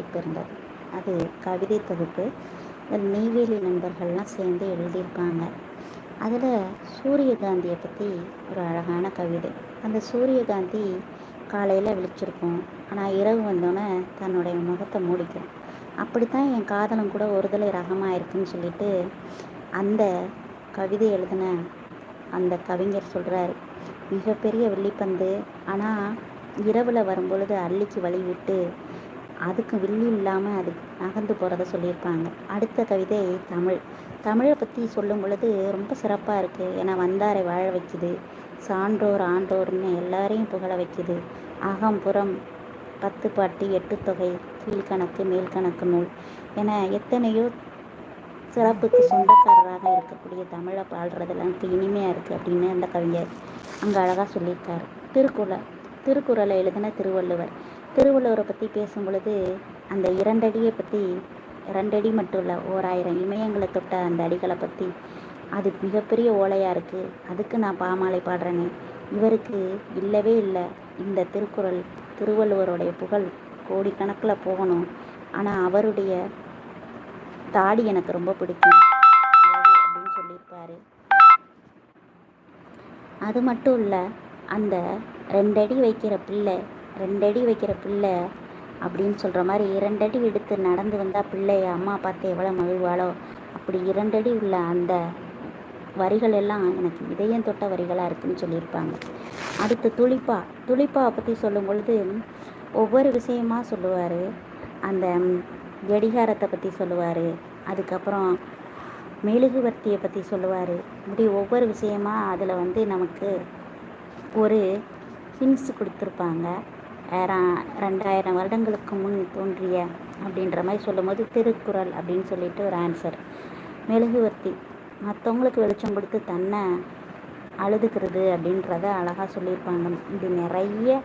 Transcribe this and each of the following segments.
வாய்ப்பு இருந்தது அது கவிதை தொகுப்பு. நெய்வேலி நண்பர்கள்லாம் சேர்ந்து எழுதியிருப்பாங்க. அதில் சூரியகாந்தியை பற்றி ஒரு அழகான கவிதை. அந்த சூரியகாந்தி காலையில் விழிச்சிருக்கோம். ஆனால் இரவு வந்தோடனே தன்னுடைய முகத்தை மூடிக்கும். அப்படித்தான் என் காதலம் கூட ஒருதலை ரகமாக இருக்குன்னு சொல்லிட்டு அந்த கவிதை எழுதின அந்த கவிஞர் சொல்கிறாரு. மிகப்பெரிய வெள்ளிப்பந்து ஆனால் இரவில் வரும்பொழுது அள்ளிக்கு வழி விட்டு அதுக்கு வில்லி இல்லாமல் அது நகர்ந்து போகிறத சொல்லியிருப்பாங்க. அடுத்த கவிதை தமிழ். தமிழை பற்றி சொல்லும் பொழுது ரொம்ப சிறப்பாக இருக்குது ஏன்னா வந்தாரை வாழ வைக்குது. சான்றோர் ஆண்டோர்னு எல்லாரையும் புகழ வைக்குது. அகம்புறம் பத்து பாட்டு எட்டு தொகை கீழ்கணக்கு மேல்கணக்கு நூல் என எத்தனையோ சிறப்புக்கு சொந்தக்காரராக இருக்கக்கூடிய தமிழை பாடுறதுல எனக்கு இனிமையாக இருக்குது அப்படின்னு அந்த கவிஞர் அங்கே அழகாக சொல்லியிருக்காரு. திருக்குறள் திருக்குறளை எழுதின திருவள்ளுவர். திருவள்ளுவரை பற்றி பேசும் பொழுது அந்த இரண்டடியை பற்றி ரெண்டடி மட்டும் இல்லை ஓராயிரம் இமயங்களை தொட்ட அந்த அடிகளை பற்றி அது மிகப்பெரிய ஓலையாக இருக்குது அதுக்கு நான் பாமாலை பாடுறேனே. இவருக்கு இல்லவே இல்லை. இந்த திருக்குறள் திருவள்ளுவருடைய புகழ் கோடிக்கணக்கில் போகணும். ஆனால் அவருடைய தாடி எனக்கு ரொம்ப பிடிக்கும். அப்படின்னு சொல்லியிருப்பாரு. அது மட்டும் இல்லை அந்த ரெண்டடி வைக்கிற பிள்ளை ரெண்டடி வைக்கிற பிள்ளை அப்படின்னு சொல்கிற மாதிரி இரண்டடி எடுத்து நடந்து வந்தால் பிள்ளைய அம்மா பார்த்து எவ்வளோ மகிழ்வாளோ. அப்படி இரண்டடி உள்ள அந்த வரிகள் எல்லாம் எனக்கு இதயம் தொட்ட வரிகளாக இருக்குன்னு சொல்லியிருப்பாங்க. அடுத்து துளிப்பா. துளிப்பாவை பற்றி சொல்லும் பொழுது ஒவ்வொரு விஷயமாக சொல்லுவார். அந்த கடிகாரத்தை பற்றி சொல்லுவார். அதுக்கப்புறம் மெழுகுவர்த்தியை பற்றி சொல்லுவார். இப்படி ஒவ்வொரு விஷயமாக அதில் வந்து நமக்கு ஒரு ஹின்ஸ் கொடுத்துருப்பாங்க. ரெண்டாயிரம் வருடங்களுக்கு முன் தோன்றிய அப்படின்ற மாதிரி சொல்லும்போது திருக்குறள் அப்படின்னு சொல்லிட்டு ஒரு ஆன்சர் மெழுகுவர்த்தி மற்றவங்களுக்கு வெளிச்சம் கொடுத்து தன்னை அழுதுக்கிறது அப்படின்றத அழகாக சொல்லியிருப்பாங்க. இது நிறைய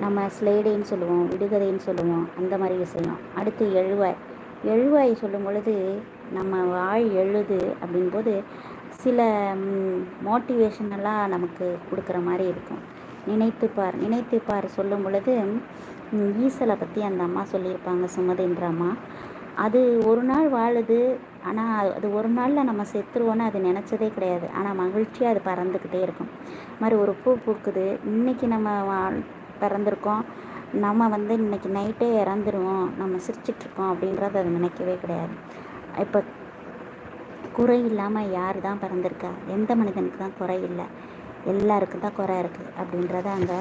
நம்ம ஸ்லேடைன்னு சொல்லுவோம் விடுகதைன்னு சொல்லுவோம் அந்த மாதிரி விஷயம். அடுத்து எழுவாய். எழுவாய் சொல்லும் பொழுது நம்ம வாழ் எழுது அப்படின்போது சில மோட்டிவேஷனெல்லாம் நமக்கு கொடுக்குற மாதிரி இருக்கும். நினைத்து பார் நினைத்து பார் சொல்லும் பொழுது ஈசலை பற்றி அந்த அம்மா சொல்லியிருப்பாங்க சுமதின்ற அம்மா. அது ஒரு நாள் வாழுது. ஆனால் அது ஒரு நாளில் நம்ம செத்துருவோன்னு அது நினச்சதே கிடையாது. ஆனால் மகிழ்ச்சியாக அது பறந்துக்கிட்டே இருக்கும். மாதிரி ஒரு பூ பூக்குது. இன்றைக்கி நம்ம பிறந்திருக்கோம். நம்ம வந்து இன்றைக்கி நைட்டே இறந்துருவோம். நம்ம சிரிச்சிட்ருக்கோம். அப்படின்றத அது நினைக்கவே கிடையாது. இப்போ குறை இல்லாமல் யார் தான் பிறந்திருக்கா? எந்த மனிதனுக்கு தான் குறை இல்லை. எல்லாருக்கும் தான் குறை இருக்குது அப்படின்றத அங்கே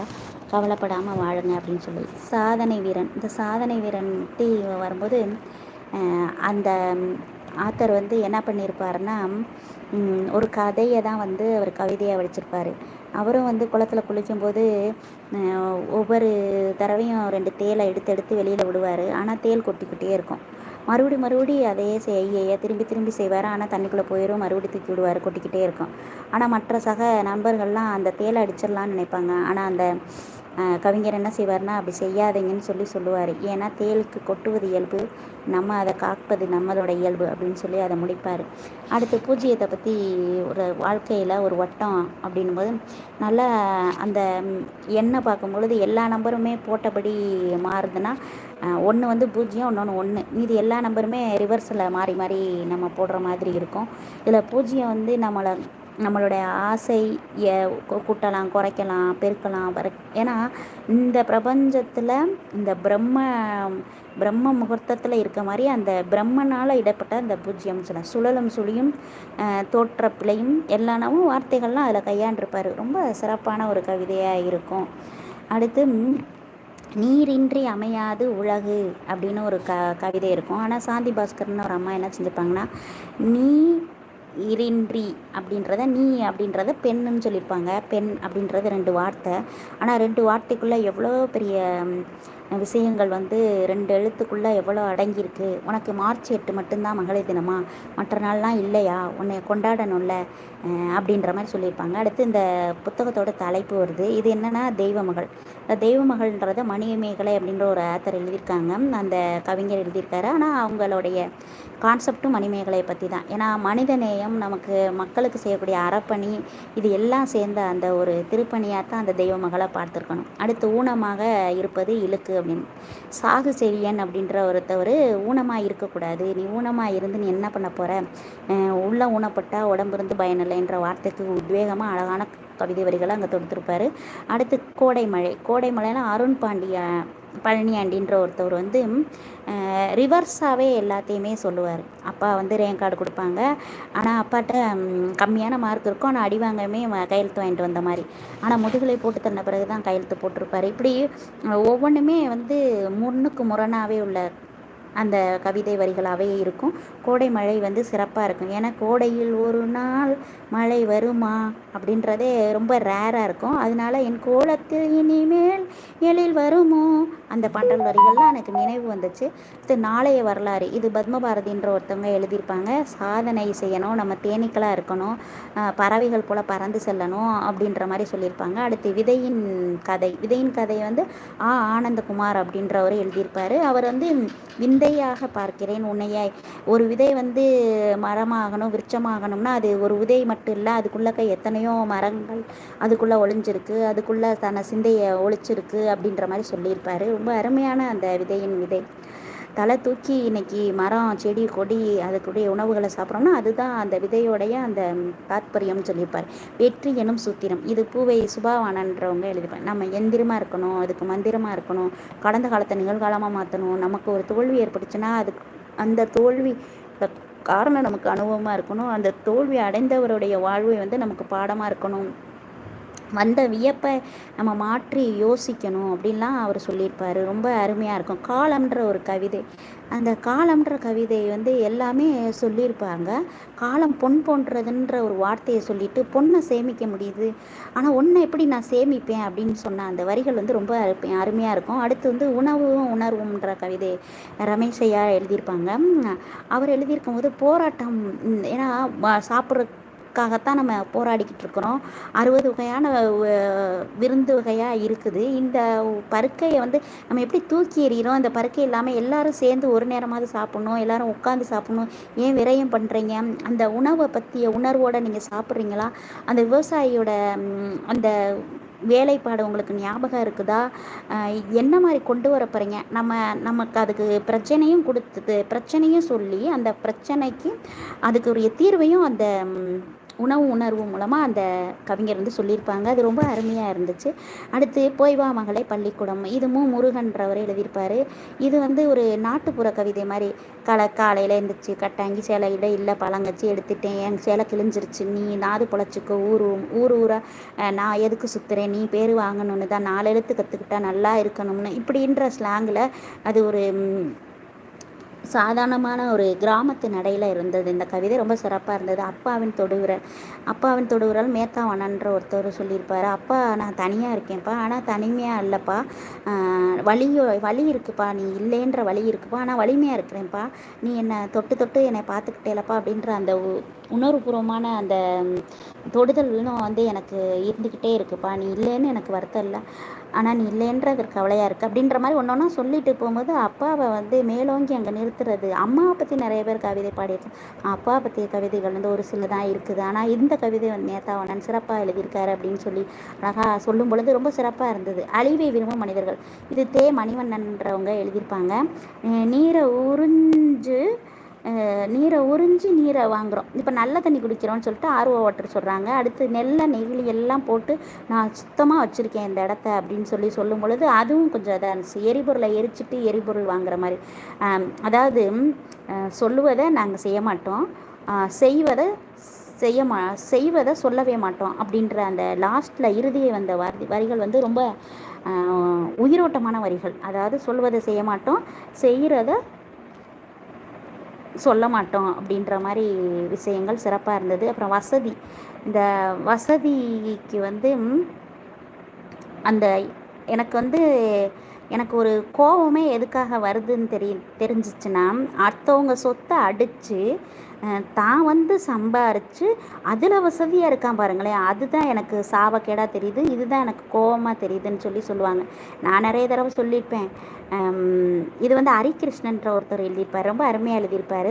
கவலைப்படாமல் வாழுங்க அப்படின்னு சொல்லி. சாதனை வீரன். இந்த சாதனை வீரன்ட்டு வரும்போது அந்த ஆத்தர் வந்து என்ன பண்ணியிருப்பாருன்னா ஒரு கதையை தான் வந்து அவர் கவிதையாக வடிச்சிருப்பார். அவரும் வந்து குளத்தில் குளிக்கும்போது ஒவ்வொரு தடவையும் ரெண்டு தேலை எடுத்து எடுத்து வெளியில் விடுவார். ஆனால் தேல் கொட்டிக்கிட்டே இருக்கும். மறுபடி மறுபடி அதையே செய்ய திரும்பி திரும்பி செய்வார். ஆனால் தண்ணிக்குள்ளே போயிடும் மறுபடி தூக்கி விடுவார் கொட்டிக்கிட்டே இருக்கும். ஆனால் மற்ற சக நண்பர்கள்லாம் அந்த தேலை அடிச்சிடலான்னு நினைப்பாங்க. ஆனால் அந்த கவிஞர் என்ன செய்வார்னா அப்படி செய்யாதீங்கன்னு சொல்லி சொல்லுவார். ஏன்னா தேலுக்கு கொட்டுவது இயல்பு நம்ம அதை காப்பது நம்மளோட இயல்பு அப்படின்னு சொல்லி அதை முடிப்பார். அடுத்து பூஜ்ஜியத்தை பற்றி ஒரு வாழ்க்கையில் ஒரு வட்டம் அப்படின்போது நல்லா அந்த எண்ணெய் பார்க்கும்பொழுது எல்லா நம்பருமே போட்டபடி மாறுதுன்னா ஒன்று வந்து பூஜ்ஜியம் இன்னொன்று ஒன்று மீதி எல்லா நம்பருமே ரிவர்ஸில் மாறி மாறி நம்ம போடுற மாதிரி இருக்கும். இதில் பூஜ்ஜியம் வந்து நம்மளை நம்மளுடைய ஆசை கூட்டலாம் குறைக்கலாம் பெருக்கலாம் வர ஏன்னா இந்த பிரபஞ்சத்தில் இந்த பிரம்ம பிரம்ம முகூர்த்தத்தில் இருக்க மாதிரி அந்த பிரம்மனால் இடப்பட்ட அந்த பூஜ்யம் சொல்ல சுழலும் சுழியும் தோற்ற பிழையும் எல்லானவும் வார்த்தைகள்லாம் அதில் கையாண்டிருப்பார். ரொம்ப சிறப்பான ஒரு கவிதையாக இருக்கும். அடுத்து நீரின்றி அமையாது உலகு அப்படின்னு ஒரு க கவிதை இருக்கும். ஆனால் சாந்தி பாஸ்கர்னு ஒரு அம்மா என்ன செஞ்சுருப்பாங்கன்னா நீ இரின்றி அப்படின்றத நீ அப்படின்றத பெண்ணுன்னு சொல்லியிருப்பாங்க. பெண் அப்படின்றது ரெண்டு வார்த்தை. ஆனால் ரெண்டு வார்த்தைக்குள்ளே எவ்வளோ பெரிய விஷயங்கள் வந்து ரெண்டு எழுத்துக்குள்ளே எவ்வளோ அடங்கியிருக்கு? உனக்கு மார்ச் எட்டு மட்டும்தான் மகளிர் தினமா? மற்ற நாள்லாம் இல்லையா? உன்னை கொண்டாடணும்ல அப்படின்ற மாதிரி சொல்லியிருப்பாங்க. அடுத்து இந்த புத்தகத்தோட தலைப்பு வருது. இது என்னென்னா தெய்வ மகள் இந்த தெய்வ மகள்ன்றத மணிமேகலை அப்படின்ற ஒரு ஆத்தர் எழுதியிருக்காங்க. அந்த கவிஞர் எழுதியிருக்காரு. ஆனால் அவங்களுடைய கான்செப்டும் மணிமேகலையை பற்றி தான் ஏன்னா மனிதநேயம் நமக்கு மக்களுக்கு செய்யக்கூடிய அறப்பணி இது எல்லாம் சேர்ந்த அந்த ஒரு திருப்பணியாக தான் அந்த தெய்வ மகளை பார்த்துருக்கணும். அடுத்து ஊனமாக இருப்பது இழுக்கு அப்படின்னு. சாகு செழியன் அப்படின்ற ஒருத்தவர் ஊனமாக இருக்கக்கூடாது. நீ ஊனமாக இருந்து நீ என்ன பண்ண போகிற உள்ளே ஊனப்பட்டால் உடம்பு இருந்து பயனில்லைன்ற வார்த்தைக்கு உத்வேகமாக அழகான கவிதை வரிகளை அங்கே தொடுத்திருப்பார். அடுத்து கோடை மழை கோடை மழைனா அருண் பாண்டியா பழனியாண்டின்ற ஒருத்தவர் வந்து ரிவர்ஸாகவே எல்லாத்தையுமே சொல்லுவார். அப்பா வந்து ரேங்க் கார்டு கொடுப்பாங்க. ஆனால் அப்பாட்ட கம்மியான மார்க் இருக்கும். ஆனால் அடிவாங்கமே கையெழுத்து வாங்கிட்டு வந்த மாதிரி. ஆனால் முதுகலை போட்டு தந்த பிறகு தான் கையெழுத்து போட்டிருப்பார். இப்படி ஒவ்வொன்றுமே வந்து முன்னுக்கு முரணாகவே உள்ள அந்த கவிதை வரிகளாகவே இருக்கும். கோடை மழை வந்து சிறப்பாக இருக்கும். ஏன்னா கோடையில் ஒரு நாள் மழை வருமா அப்படின்றதே ரொம்ப ரேராக இருக்கும். அதனால என் கோலத்தில் இனிமேல் எழில் வருமோ? அந்த பாட்டல் வரிகள்லாம் எனக்கு நினைவு வந்துச்சு. இது நாளைய வரலாறு. இது பத்மபாரதின்ற ஒருத்தவங்க எழுதியிருப்பாங்க. சாதனை செய்யணும். நம்ம தேனீக்களாக இருக்கணும். பறவைகள் போல் பறந்து செல்லணும் அப்படின்ற மாதிரி சொல்லியிருப்பாங்க. அடுத்து விதையின் கதை. விதையின் கதை வந்து ஆ ஆனந்தகுமார் அப்படின்றவர் எழுதியிருப்பார். அவர் வந்து விந்தையாக பார்க்கிறேன் உன்னையாய் ஒரு விதை வந்து மரமாகணும் விருட்சமாகணும்னா அது ஒரு விதை மட்டும் இல்லை அதுக்குள்ளக்க எத்தனையோ மரங்கள் அதுக்குள்ளே ஒளிஞ்சிருக்கு அதுக்குள்ளே தன சிந்தையை ஒழிச்சிருக்கு அப்படின்ற மாதிரி சொல்லியிருப்பார். ரொம்ப அருமையான அந்த விதையின் விதை. தலை தூக்கி இன்னைக்கு மரம் செடி கொடி அதுக்குடைய உணவுகளை சாப்பிட்றோம்னா அதுதான் அந்த விதையோடைய அந்த தாத்பரியம்னு சொல்லியிருப்பார். வெற்றி எனும் சூத்திரம். இது பூவை சுபாவானன்றவங்க எழுதிப்பார் நம்ம எந்திரமாக இருக்கணும் அதுக்கு மந்திரமாக இருக்கணும் கடந்த காலத்தை நிகழ்காலமாக மாற்றணும் நமக்கு ஒரு தோல்வி ஏற்பட்டுச்சுன்னா அதுக்கு அந்த தோல்வி காரணம் நமக்கு அனுபவமாக இருக்கணும். அந்த தோல்வி அடைந்தவருடைய வாழ்வை வந்து நமக்கு பாடமாக இருக்கணும். வந்த வியப்பை நம்ம மாற்றி யோசிக்கணும் அப்படின்லாம் அவர் சொல்லியிருப்பார். ரொம்ப அருமையாக இருக்கும். காலம்ன்ற ஒரு கவிதை. அந்த காலம்ன்ற கவிதை வந்து எல்லாமே சொல்லியிருப்பாங்க. காலம் பொன் போன்றதுன்ற ஒரு வார்த்தையை சொல்லிட்டு பொண்ணை சேமிக்க முடியுது. ஆனால் ஒன்றை எப்படி நான் சேமிப்பேன்? அப்படின்னு சொன்ன அந்த வரிகள் வந்து ரொம்ப அருமையாக இருக்கும். அடுத்து வந்து உணவும் உணர்வுன்ற கவிதை ரமேஷையா எழுதியிருப்பாங்க. அவர் எழுதியிருக்கும் போது போராட்டம் ஏன்னா சாப்பிட்ற க்காகத்தான் நம்ம போராடிக்கிட்டு இருக்கிறோம். அறுபது வகையான விருந்து வகையாக இருக்குது. இந்த பருக்கையை வந்து நம்ம எப்படி தூக்கி எறிகிறோம் அந்த பருக்கை இல்லாமல் எல்லாரும் சேர்ந்து ஒரு நேரமாவது சாப்பிட்ணும். எல்லோரும் உட்காந்து சாப்பிட்ணும். ஏன் விரயம் பண்ணுறீங்க அந்த உணவை பற்றிய உணர்வோடு நீங்கள் சாப்பிட்றீங்களா? அந்த விவசாயியோட அந்த வேலைப்பாடு உங்களுக்கு ஞாபகம் இருக்குதா? என்ன மாதிரி கொண்டு வர போகிறீங்க நம்ம நமக்கு அதுக்கு பிரச்சனையும் கொடுத்து பிரச்சனையும் சொல்லி அந்த பிரச்சனைக்கு அதுக்கு ஒரு தீர்வையும் அந்த உணவு உணர்வு மூலமாக அந்த கவிஞர் வந்து சொல்லியிருப்பாங்க. அது ரொம்ப அருமையாக இருந்துச்சு. அடுத்து போய்வா மகளை பள்ளிக்கூடம். இதுவும் முருகன்றவரை எழுதியிருப்பார். இது வந்து ஒரு நாட்டுப்புற கவிதை மாதிரி. கலை காலையில் எழுந்துச்சு கட்டாங்கி சேலையில் இல்லை பழங்கச்சி எடுத்துட்டேன். என் சேலை கிழிஞ்சிருச்சு. நீ நாது பொழைச்சிக்கோ. ஊர் ஊர் ஊராக நான் எதுக்கு சுற்றுறேன் நீ பேர் வாங்கணுன்னு தான். நாலு எழுத்து கற்றுக்கிட்டா நல்லா இருக்கணும்னு. இப்படின்ற ஸ்லாங்கில் அது ஒரு சாதாரணமான ஒரு கிராமத்து நடையில் இருந்தது. இந்த கவிதை ரொம்ப சிறப்பாக இருந்தது. அப்பாவின் தொடுவிரல் அப்பாவின் தொடுவிரல் மேத்தாவனன்ற ஒருத்தர் சொல்லியிருப்பார். அப்பா நான் தனியாக இருக்கேன்ப்பா. ஆனால் தனிமையாக இல்லைப்பா. வலியோ வலி இருக்குப்பா. நீ இல்லைன்ற வலி இருக்குப்பா. ஆனால் வலிமையாக இருக்கிறேன்ப்பா. நீ என்னை தொட்டு தொட்டு என்னை பார்த்துக்கிட்டேலப்பா அப்படின்ற அந்த உணர்வுபூர்வமான அந்த தொடுதல் இன்னும் வந்து எனக்கு இருந்துக்கிட்டே இருக்குப்பா நீ இல்லைன்னு எனக்கு வருத்தம் இல்லை. ஆனால் நீ இல்லைன்றது கவலையாக இருக்குது அப்படின்ற மாதிரி ஒன்று ஒன்றா சொல்லிட்டு போகும்போது அப்பாவை வந்து மேலோங்கி அங்கே நிறுத்துறது. அம்மாவை பற்றி நிறைய பேர் கவிதை பாடியிருக்கேன் அப்பா பற்றிய கவிதைகள் வந்து ஒரு சில தான் இருக்குது. ஆனால் இந்த கவிதை வந்து நேதாவனன் சிறப்பாக எழுதியிருக்காரு அப்படின்னு சொல்லி அழகாக சொல்லும் பொழுது ரொம்ப சிறப்பாக இருந்தது. அழிவை விரும்பும் மனிதர்கள். இது தே மணிவண்ணன்றவங்க எழுதியிருப்பாங்க. நீரை உறிஞ்சு நீரை உறிஞ்சி நீரை வாங்குகிறோம் இப்போ நல்ல தண்ணி குடிக்கிறோம்னு சொல்லிட்டு ஆர்வ வாட்டர் சொல்கிறாங்க அடுத்து நெல்லை நெகிழி எல்லாம் போட்டு நான் சுத்தமாக வச்சுருக்கேன் இந்த இடத்த அப்படின்னு சொல்லி சொல்லும் பொழுது அதுவும் கொஞ்சம் இதாக இருந்துச்சு. எரிபொருளை எரிச்சிட்டு எரிபொருள் வாங்குற மாதிரி. அதாவது சொல்லுவதை நாங்கள் செய்ய மாட்டோம். செய்வதை செய்ய மா செய்வதை சொல்லவே மாட்டோம் அப்படின்ற அந்த லாஸ்ட்டில் இறுதியை வந்த வரி வரிகள் வந்து ரொம்ப உயிரோட்டமான வரிகள். அதாவது சொல்வதை செய்ய மாட்டோம். செய்கிறத சொல்ல மாட்டோம் அப்படின்ற மாதிரி விஷயங்கள் சிறப்பாக இருந்தது. அப்புறம் வசதி. இந்த வசதிக்கு வந்து அந்த எனக்கு வந்து எனக்கு ஒரு கோபமே எதுக்காக வருதுன்னு தெரி தெரிஞ்சிச்சுன்னா அடுத்தவங்க சொத்தை அடித்து தான் வந்து சம்பாரித்து அதில் வசதியாக இருக்கான் பாருங்களேன். அதுதான் எனக்கு சாபக்கேடாக தெரியுது. இதுதான் எனக்கு கோபமாக தெரியுதுன்னு சொல்லி சொல்லுவாங்க. நான் நிறைய தடவை சொல்லியிருப்பேன். இது வந்து ஹரிகிருஷ்ணன்ற ஒருத்தர் எழுதியிருப்பார். ரொம்ப அருமையாக எழுதியிருப்பார்.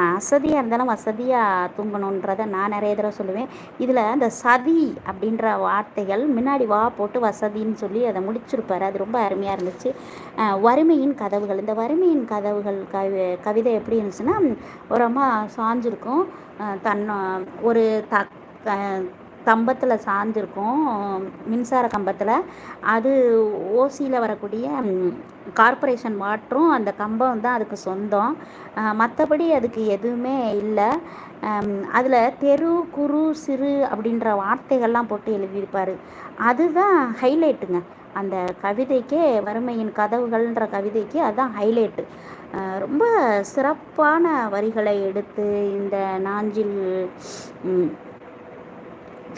அசதியாக இருந்தாலும் வசதியாக தூங்கணுன்றதை நான் நிறைய தடவை சொல்லுவேன். இதில் அந்த சதி அப்படின்ற வார்த்தைகள் முன்னாடி வா போட்டு வசதின்னு சொல்லி அதை முடிச்சிருப்பார். அது ரொம்ப அருமையாக இருந்துச்சு. இருந்துச்சு வறுமையின் கதவுகள். இந்த வறுமையின் கதவுகள் கவி கவிதை எப்படி இருந்துச்சுன்னா ஒரு அம்மா சாஞ்சிருக்கும். தன் ஒரு த கம்பத்தில் சாஞ்சிருக்கும். மின்சார கம்பத்தில். அது ஓசியில் வரக்கூடிய கார்ப்பரேஷன் வாட்டரும் அந்த கம்பம் தான் அதுக்கு சொந்தம். மற்றபடி அதுக்கு எதுவுமே இல்லை. அதில் தெரு குறு சிறு அப்படின்ற வார்த்தைகள்லாம் போட்டு எழுதியிருப்பார். அதுதான் ஹைலைட்டுங்க. அந்த கவிதைக்கே வறுமையின் கதவுகள்ன்ற கவிதைக்கு அதுதான் ஹைலைட்டு. ரொம்ப சிறப்பான வரிகளை எடுத்து இந்த நாஞ்சில்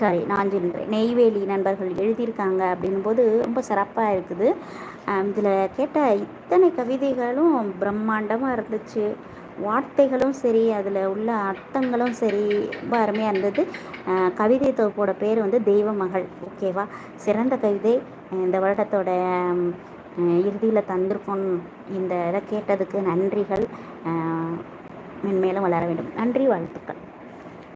சாரி நாஞ்சில் நெய்வேலி நண்பர்கள் எழுதியிருக்காங்க அப்படின்போது ரொம்ப சிறப்பாக இருக்குது. இதில் கேட்ட இத்தனை கவிதைகளும் பிரம்மாண்டமாக இருந்துச்சு. வார்த்தைகளும் சரி அதில் உள்ள அர்த்தங்களும் சரி ரொம்ப அருமையாக இருந்தது. கவிதை தொகுப்போட பேர் வந்து தெய்வ மகள் ஓகேவா சிறந்த கவிதை. இந்த வருடத்தோட இறுதியில் தந்திருக்கோம். இந்த இதை கேட்டதுக்கு நன்றிகள். மென்மேலும் வளர வேண்டும். நன்றி வாழ்த்துக்கள்.